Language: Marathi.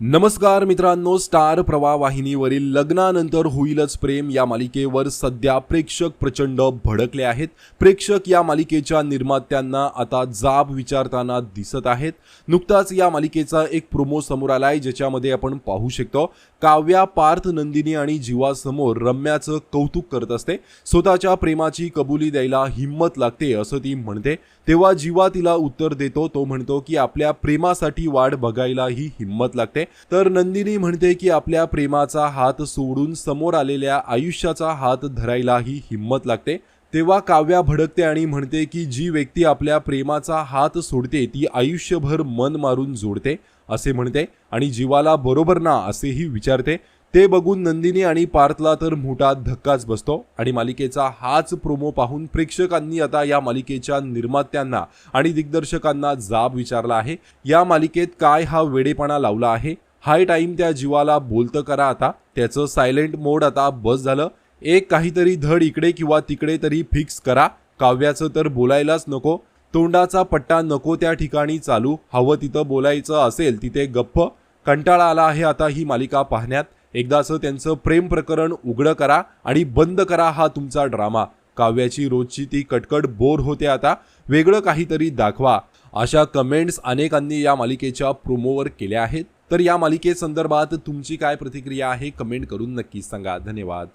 नमस्कार मित्रांनो स्टार प्रवाह वाहिनीवरील लग्नानंतर होईलच प्रेम. या मालिकेवर सध्या प्रेक्षक प्रचंड भडकले आहेत. प्रेक्षक या मालिकेच्या निर्मात्यांना आता जाब विचारताना दिसत आहेत. नुकताच या मालिकेचा एक प्रोमो समोर आलाय ज्याच्यामध्ये आपण पाहू शकतो काव्या पार्थ नंदिनी आणि जीवासमोर रम्याचं कौतुक करत असते. स्वतःच्या प्रेमाची कबुली द्यायला हिंमत लागते असं ती म्हणते. तेव्हा जीवा तिला उत्तर देतो तो म्हणतो की आपल्या प्रेमासाठी वाट बघायला ही हिंमत लागते. तर नंदिनी म्हणते की आपल्या प्रेमाचा हात सोडून समोर आलेल्या आयुष्याचा हात धरायला ही हिंमत लागते. तेव्हा काव्या भडकते आणि म्हणते की जी व्यक्ती आपल्या प्रेमाचा हात सोडते ती आयुष्यभर मन मारून जोडते असे म्हणते आणि जीवाला बरोबर ना असेही विचारते. ते बघून नंदिनी आणि पार्थला तर मोठा धक्काच बसतो आणि मालिकेचा हाच प्रोमो पाहून प्रेक्षकांनी आता या मालिकेच्या निर्मात्यांना आणि दिग्दर्शकांना जाब विचारला आहे. या मालिकेत काय हा वेडेपणा लावला आहे? हाय टाईम त्या जीवाला बोलतं करा आता. त्याचं सायलेंट मोड आता बस झालं. एक काहीतरी धड इकडे किंवा तिकडे तरी फिक्स करा. काव्याचं तर बोलायलाच नको. तोंडाचा पट्टा नको त्या ठिकाणी चालू. हवं तिथं बोलायचं असेल तिथे गप्प. कंटाळा आला आहे आता ही मालिका पाहण्यात. एकदाचं त्यांचं प्रेम प्रकरण उघडं करा आणि बंद करा हा तुमचा ड्रामा. काव्याची रोजची ती कटकट बोर होते आता. वेगळं काहीतरी दाखवा. अशा कमेंट्स अनेकांनी या मालिकेच्या प्रोमोवर केल्या आहेत. तर या मालिकेसंदर्भात तुमची काय प्रतिक्रिया आहे कमेंट करून नक्कीच सांगा. धन्यवाद.